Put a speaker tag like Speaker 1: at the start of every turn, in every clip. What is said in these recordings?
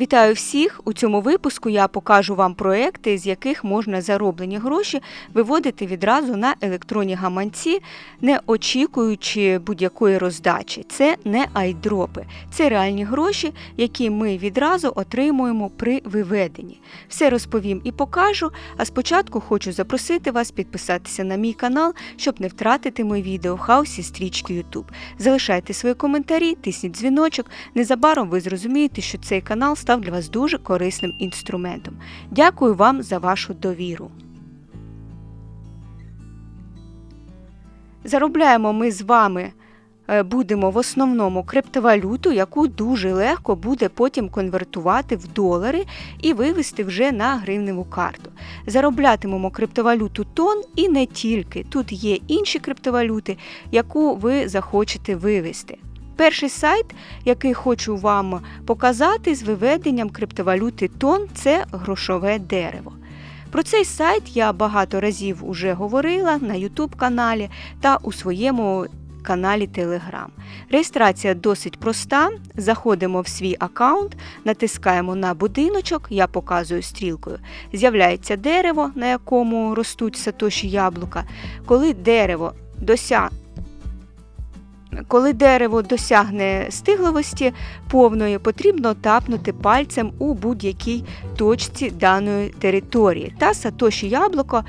Speaker 1: Вітаю всіх! У цьому випуску я покажу вам проекти, з яких можна зароблені гроші виводити відразу на електронні гаманці, не очікуючи будь-якої роздачі. Це не айдропи, це реальні гроші, які ми відразу отримуємо при виведенні. Все розповім і покажу. А спочатку хочу запросити вас підписатися на мій канал, щоб не втратити мої відео в хаосі стрічки YouTube. Залишайте свої коментарі, тисніть дзвіночок. Незабаром ви зрозумієте, що цей канал став для вас дуже корисним інструментом. Дякую вам за вашу довіру. Заробляємо ми з вами е, будемо в основному криптовалюту, яку дуже легко буде потім конвертувати в долари і вивести вже на гривневу карту. Зароблятимемо криптовалюту тон і не тільки. Тут є інші криптовалюти, яку ви захочете вивести. Перший сайт, який хочу вам показати з виведенням криптовалюти тон, це грошове дерево. Про цей сайт я багато разів уже говорила на YouTube каналі та у своєму каналі Telegram. Реєстрація досить проста. Заходимо в свій аккаунт, натискаємо на будиночок, я показую стрілкою. З'являється дерево, на якому ростуть сатоші яблука. Коли дерево досяг... Коли дерево досягне стигловості повної, потрібно тапнути пальцем у будь-якій точці даної території, та сатоші яблуко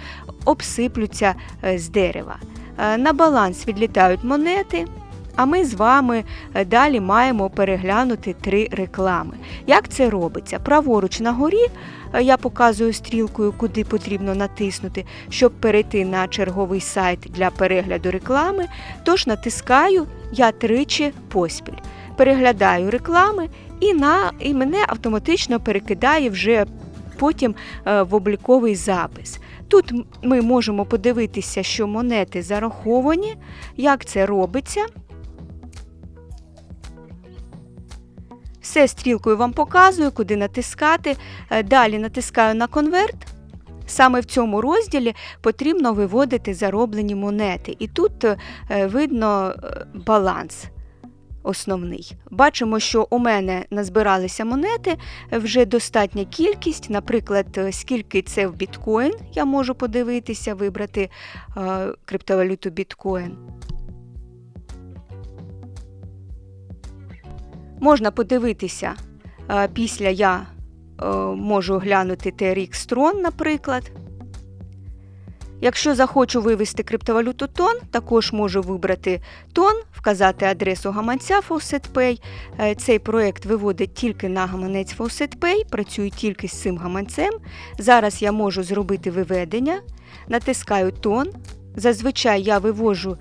Speaker 1: обсиплються е, з дерева. Е, На баланс відлітають монети. А ми з вами е, далі маємо переглянути три реклами. Як це робиться? Праворуч на горі е, я показую стрілкою, куди потрібно натиснути, щоб перейти на черговий сайт для перегляду реклами. Тож натискаю я тричі поспіль. Переглядаю реклами і, на, і мене автоматично перекидає вже потім е, в обліковий запис. Тут ми можемо подивитися, що монети зараховані, як це робиться. Все стрілкою вам показую, куди натискати. Е, Далі натискаю на конверт. Саме в цьому розділі потрібно виводити зароблені монети. І тут е, видно е, баланс основний. Бачимо, що у мене назбиралися монети, вже достатня кількість. Наприклад, скільки це в біткоін, я можу подивитися, вибрати криптовалюту біткоін. Можна подивитися, е, після я е, можу глянути TRX Tron, наприклад. Якщо захочу вивести криптовалюту тон, також можу вибрати тон, вказати адресу гаманця FaucetPay. Е, Цей проект виводить тільки на гаманець FaucetPay, працює тільки з цим гаманцем. Зараз я можу зробити виведення, натискаю тон. Зазвичай я вивожу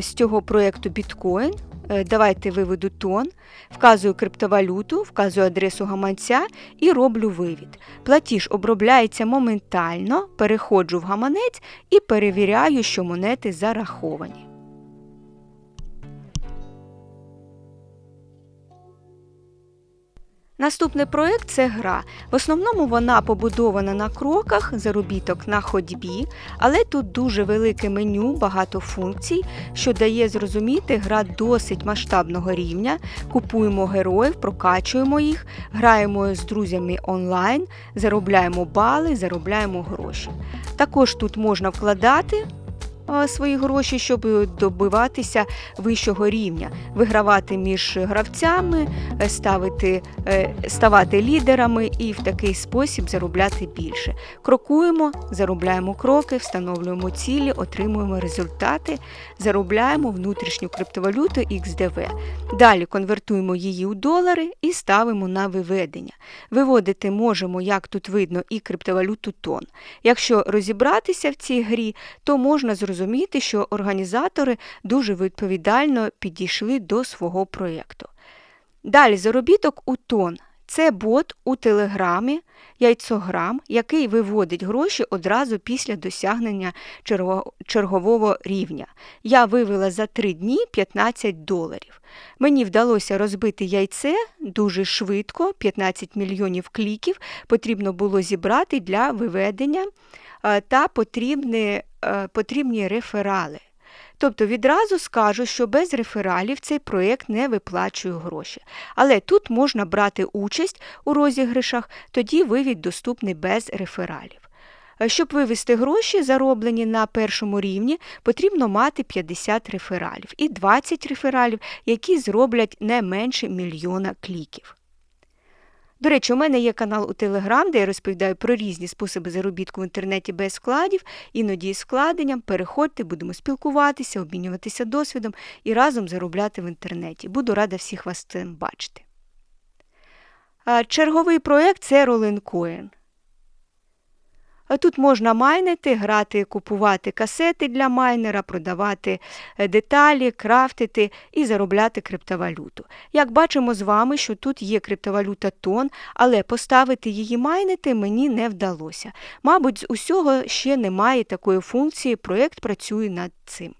Speaker 1: з цього проекту біткоін. Е, Давайте виведу тон, вказую криптовалюту, вказую адресу гаманця і роблю вивід. Платіж обробляється моментально, переходжу в гаманець і перевіряю, що монети зараховані. Наступний проект це гра. В основному вона побудована на кроках, заробіток на ходьбі, але тут дуже велике меню, багато функцій, що дає зрозуміти, гра досить масштабного рівня. Купуємо героїв, прокачуємо їх, граємо з друзями онлайн, заробляємо бали, заробляємо гроші. Також тут можна вкладати свої гроші, щоб добиватися вищого рівня, вигравати між гравцями, е, ставити, е, ставати лідерами і в такий спосіб заробляти більше. Крокуємо, заробляємо кроки, встановлюємо цілі, отримуємо результати, заробляємо внутрішню криптовалюту XDV. Далі конвертуємо її у долари і ставимо на виведення. Виводити можемо, як тут видно, і криптовалюту тон. Якщо розібратися в цій грі, то можна зрозуміти, що організатори дуже відповідально підійшли до свого проєкту. Далі заробіток у тон. Це бот у телеграмі, яйцограм, який виводить гроші одразу після досягнення чергового рівня. Я вивела за 3 дні 15 доларів. Мені вдалося розбити яйце дуже швидко, 15 мільйонів кліків потрібно було зібрати для виведення е, та потрібні, потрібні реферали. Тобто відразу скажу, що без рефералів цей проєкт не виплачує гроші. Але тут можна брати участь у розіграшах, тоді вивід доступний без рефералів. Е, Щоб вивести гроші, зароблені на першому рівні, потрібно мати 50 рефералів і 20 рефералів, які зроблять не менше мільйона кліків. До речі, у мене є канал у Телеграм, де я розповідаю про різні способи заробітку в інтернеті без вкладів, іноді з вкладенням. Переходьте, будемо спілкуватися, обмінюватися досвідом і разом заробляти в інтернеті. Буду рада всіх вас цим бачити. Черговий проєкт це. А Тут можна майнити, грати, купувати касети для майнера, продавати е, деталі, крафтити і заробляти криптовалюту. Як бачимо з вами, що тут є криптовалюта тон, але поставити її майнити мені не вдалося. Мабуть, з усього ще немає такої функції, проєкт працює над цим.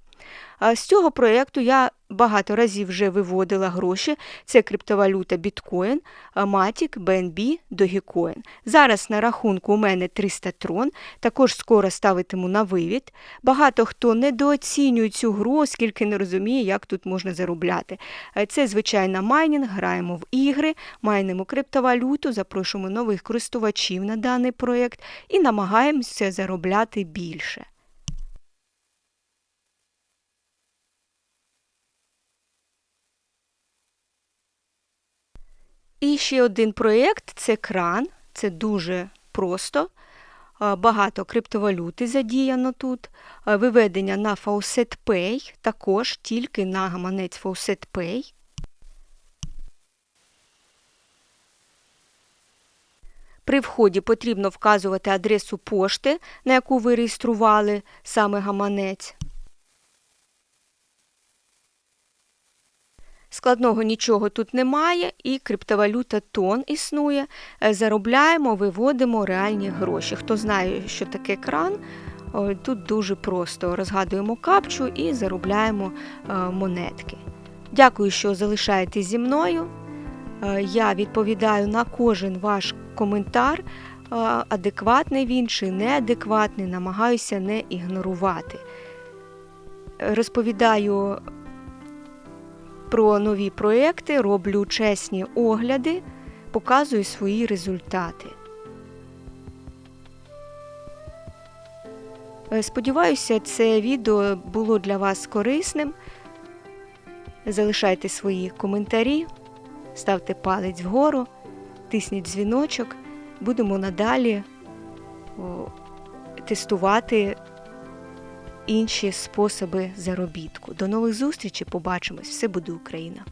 Speaker 1: З цього проєкту я багато разів вже виводила гроші. Це криптовалюта Bitcoin, Matic, BNB, Dogecoin. Зараз на рахунку у мене 300 трон, також скоро ставитиму на вивід. Багато хто недооцінює цю гру, оскільки не розуміє, як тут можна заробляти. Е, Це звичайна майнінг, граємо в ігри, майнимо криптовалюту, запрошуємо нових користувачів на даний проєкт і намагаємося заробляти більше. І ще один проєкт це кран. Це дуже просто. Багато криптовалюти задіяно тут. Виведення на Faucet Pay, також тільки на гаманець Faucet Pay. При вході потрібно вказувати адресу пошти, на яку ви реєстрували саме гаманець. Складного нічого тут немає, і криптовалюта тон існує. Е, Заробляємо, виводимо реальні гроші. Хто знає, що таке кран, тут дуже просто розгадуємо капчу і заробляємо е, монетки. Дякую, що залишаєтесь зі мною. Е, Я відповідаю на кожен ваш коментар, адекватний він чи неадекватний, намагаюся не ігнорувати. Розповідаю про нові проекти, роблю чесні огляди, показую свої результати. Е, Сподіваюся, це відео було для вас корисним. Залишайте свої коментарі, ставте палець вгору, тисніть дзвіночок. Будемо надалі тестувати інші способи заробітку. До нових зустрічей, побачимось! Все буде Україна!